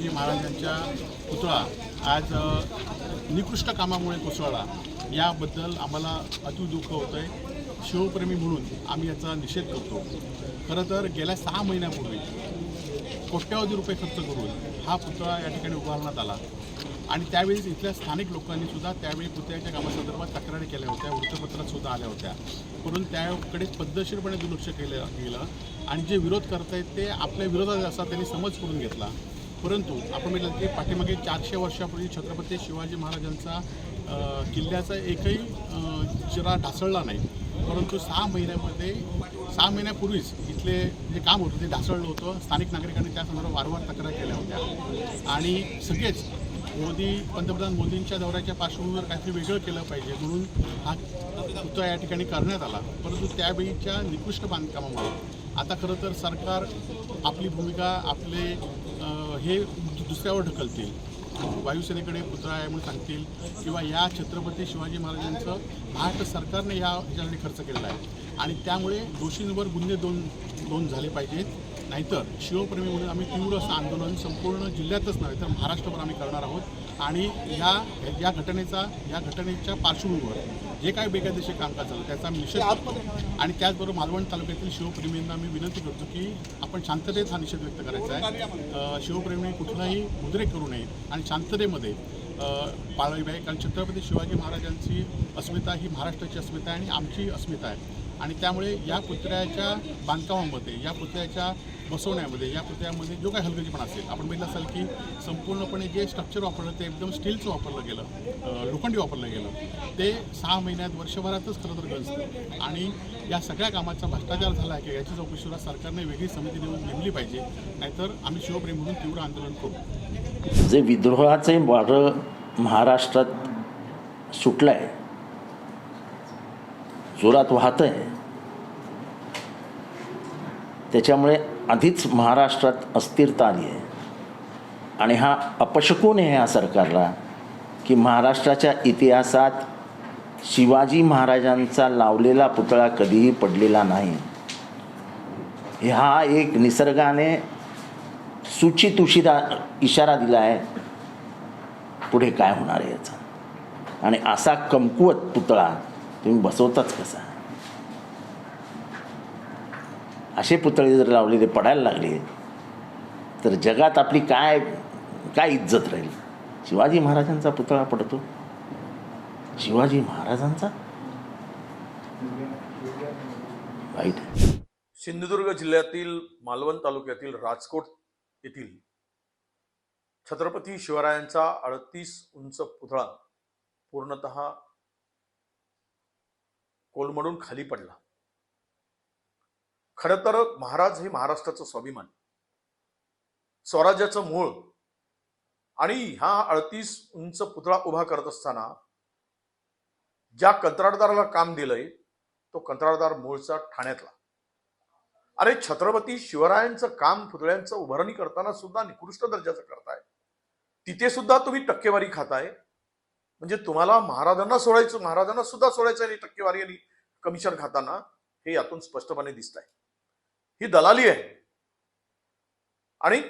शिवाजी महाराजांच्या पुतळा आज निकृष्ट कामामुळे कोसळला. याबद्दल आम्हाला अति दुःख होतं आहे शिवप्रेमी म्हणून आम्ही याचा निषेध करतो. खरं तर गेल्या सहा महिन्यापूर्वी कोट्यावधी रुपये खर्च करून हा पुतळा या ठिकाणी उभारण्यात आला. आणि त्यावेळी इथल्या स्थानिक लोकांनी सुद्धा त्यावेळी पुतळ्याच्या कामासंदर्भात तक्रारी केल्या होत्या वृत्तपत्रात सुद्धा आल्या होत्या. करून त्याकडे पद्धतशीरपणे दुर्लक्ष केलं गेलं. आणि जे विरोध करतायत ते आपल्या विरोधात असा त्यांनी समज करून घेतला. परंतु आपण म्हटलं की पाठीमागे चारशे वर्षापूर्वी छत्रपती शिवाजी महाराजांचा किल्ल्याचा एकही जरा ढासळला नाही. परंतु सहा महिन्यामध्ये सहा महिन्यापूर्वीच इथले जे काम होतं ते ढासळलं होतं. स्थानिक नागरिकांनी त्या संदर्भात वारंवार तक्रार केल्या होत्या. आणि सगळेच मोदी पंतप्रधान मोदींच्या दौऱ्याच्या पार्श्वभूमीवर काहीतरी वेगळं केलं पाहिजे म्हणून हा पुतळा या ठिकाणी करण्यात आला. परंतु त्यावेळीच्या निकृष्ट बांधकामामुळे आता खरं तर सरकार आपली भूमिका आपले हे दुसऱ्यावर ढकलतील. वायुसेनेकडे पुतळा आहे म्हणून सांगतील किंवा या छत्रपती शिवाजी महाराजांचं महाराष्ट्र सरकारने या ह्याच्यासाठी खर्च केलेला आहे. आणि त्यामुळे दोषींवर गुन्हे दोन दोन झाले पाहिजेत. नाहीतर शिवप्रेमी म्हणून आम्ही तीव्र असं आंदोलन संपूर्ण जिल्ह्यातच नव्हे तर महाराष्ट्रभर आम्ही करणार आहोत. आणि या या घटनेचा या घटनेच्या पार्श्वभूमीवर जे काही बेकायदेशीर कामकाज झालं त्याचा आम्ही निषेध करतो. आणि त्याचबरोबर मालवण तालुक्यातील शिवप्रेमींना मी विनंती करतो की आपण शांततेत हा निषेध व्यक्त करायचा आहे. शिवप्रेमी कुठलाही उद्रेक करू नये आणि शांततेमध्ये पाळावी कारण छत्रपती शिवाजी महाराजांची अस्मिता ही महाराष्ट्राची अस्मिता आहे आणि आमची अस्मिता आहे. आणि त्यामुळे या पुतळ्याच्या बांधकामामध्ये या पुतळ्याच्या बसवण्यामध्ये या पुतळ्यामध्ये जो काही हलगर्जीपणा असेल आपण बघितलं असाल की संपूर्णपणे जे स्ट्रक्चर वापरलं ते एकदम स्टीलचं वापरलं गेलं लोखंडी वापरलं गेलं ते सहा महिन्यात वर्षभरातच खरं तर गंजतं. आणि या सगळ्या कामाचा भ्रष्टाचार झाला आहे की याची चौकशीला सरकारने वेगळी समिती देऊन नेमली पाहिजे नाहीतर आम्ही शिवप्रेम म्हणून तीव्र आंदोलन करू. जे विद्रोहाचे वारं महाराष्ट्रात सुटलं आहे जोरात वाहत आहे त्याच्यामुळे आधीच महाराष्ट्रात अस्थिरता आली आहे. आणि हा अपशकून आहे ह्या सरकारला की महाराष्ट्राच्या इतिहासात शिवाजी महाराजांचा लावलेला पुतळा कधीही पडलेला नाही. हा एक निसर्गाने सूचित उशिरा इशारा दिला आहे पुढे काय होणार आहे याचा. आणि असा कमकुवत पुतळा तुम्ही बसवताच कसा? असे पुतळे जर लावलेले पडायला लागले तर जगात आपली काय काय इज्जत राहील? शिवाजी महाराजांचा पुतळा पडतो. शिवाजी महाराजांचा? वाईट सिंधुदुर्ग जिल्ह्यातील मालवण तालुक्यातील राजकोट येथील छत्रपती शिवरायांचा अडतीस उंच पुतळा पूर्णत कोलमडून खाली पडला. खरं तर महाराज हे महाराष्ट्राचं स्वाभिमान. स्वराज्याचं मूळ. आणि ह्या अडतीस उंच पुतळा उभा करत असताना ज्या कंत्राटदाराला काम दिलंय तो कंत्राटदार मूळचा ठाण्यातला. अरे छत्रपती शिवरायांचं काम पुतळ्यांचं उभारणी करताना सुद्धा निकृष्ट दर्जाचं करताय. तिथे सुद्धा तुम्ही टक्केवारी खाताय. म्हणजे तुम्हाला महाराजांना सोडायचं महाराजांना सुद्धा सोडायचं आणि टक्केवारी आणि कमिशन खाताना हे यातून स्पष्टपणे दिसत आहे ही दलाली आहे. आणि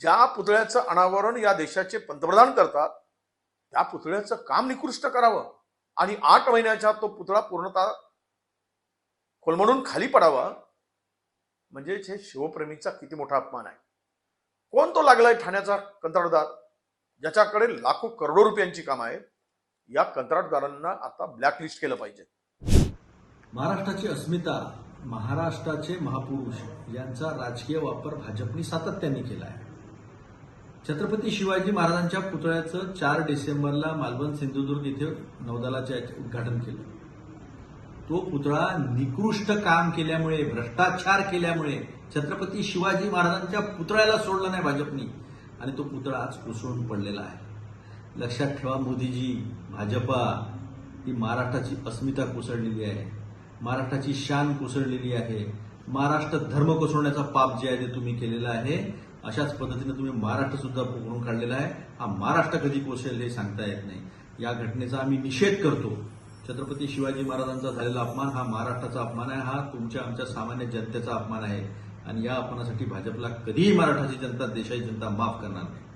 ज्या पुतळ्याचं अनावरण या देशाचे पंतप्रधान करतात त्या पुतळ्याचं काम निकृष्ट करावं आणि आठ महिन्याच्या तो पुतळा पूर्णतः कोलमडून खाली पडावा म्हणजेच हे शिवप्रेमीचा किती मोठा अपमान आहे. कोण तो लागलाय ठाण्याचा कंत्राटदार? ज्याच्याकडे लाखो करोडो रुपयांची काम आहे या कंत्राटदारांना आता ब्लॅकलिस्ट केलं पाहिजे. महाराष्ट्राची अस्मिता महाराष्ट्राचे महापुरुष यांचा राजकीय वापर भाजपने सातत्याने केला आहे. छत्रपती शिवाजी महाराजांच्या पुतळ्याचं चार डिसेंबरला मालवण सिंधुदुर्ग इथे नौदलाचे उद्घाटन केलं. तो पुतळा निकृष्ट काम केल्यामुळे भ्रष्टाचार केल्यामुळे छत्रपती शिवाजी महाराजांच्या पुतळ्याला सोडलं नाही भाजपनी आणि तो पुतळा आज कोसळून पडलेला आहे. लक्षात ठेवा मोदीजी भाजपा ही महाराष्ट्राची अस्मिता कोसळलेली आहे. महाराष्ट्राची शान कोसळलेली आहे. महाराष्ट्र धर्म कोसळण्याचा पाप जे आहे ते तुम्ही केलेला आहे. अशाच पद्धतीने तुम्ही महाराष्ट्र सुद्धा पोकळून काढलेला आहे. हा महाराष्ट्र कधी कोसळेल हे सांगता येत नाही. या घटनेचा आम्ही निषेध करतो. छत्रपती शिवाजी महाराजांचा झालेला अपमान हा महाराष्ट्राचा अपमान आहे. हा तुमच्या आमच्या सामान्य जनतेचा अपमान आहे. आणि या अपमानासाठी भाजपला कधीही मराठाची जनता देशाची जनता माफ करणार नाही.